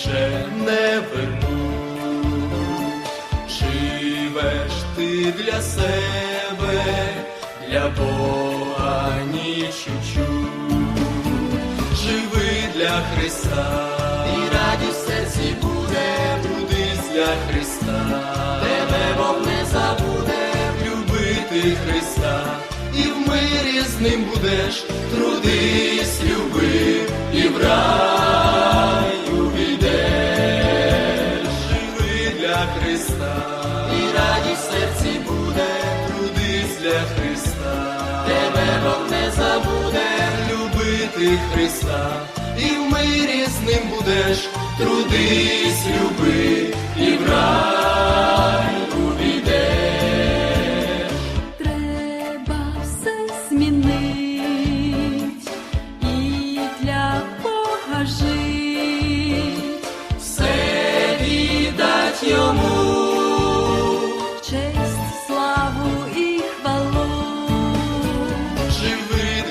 більше не вернуть, живеш ти для себе, для Бога ніч і чуть, живи для Христа, і радість в серці буде, будись для Христа, тебе Бог не забуде, любити Христа. І в мирі з ним будеш, трудись, люби і брат. Трудись Христа, тебе Бог не забуде, любити Христа, і в мирі з ним будеш, трудись, люби, і в рай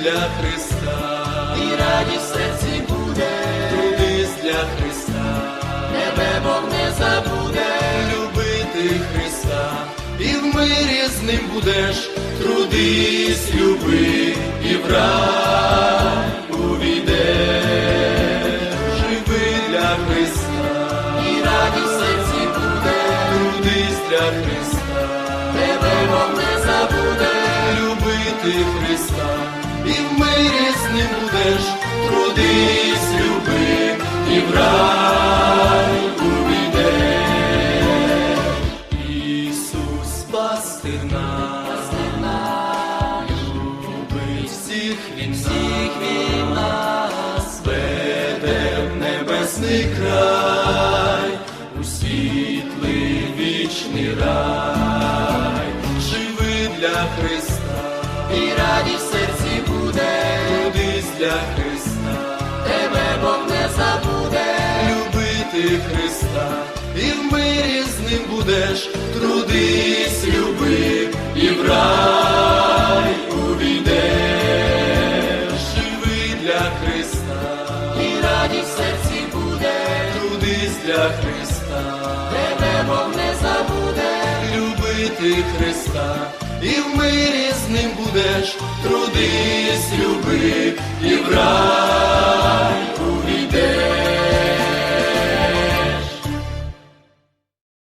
для Христа, і радість в серці буде, трудись для Христа, тебе Бог не забуде, любити Христа, і в мирі з ним будеш, трудись, люби, і в рай увійдеш, живи для Христа, і радість в серці буде, трудись для Христа, тебе Бог не забуде, любити Христа, і в мирі з ним будеш, трудись, люби, і в рай увійдеш. Ісус пастир нас, любить всіх він всіх він нас, веде в небесний край, у світлий вічний рай, живи для Христа, і радість для Христа, тебе Бог не забуде, любити Христа, і в мирі з ним будеш, трудись, люби, і в рай увійдеш, живи для Христа, і радість в серці буде, трудись для Христа, тебе Бог не забуде, любити Христа, і в мирі з ним будеш, трудись, люби і брат.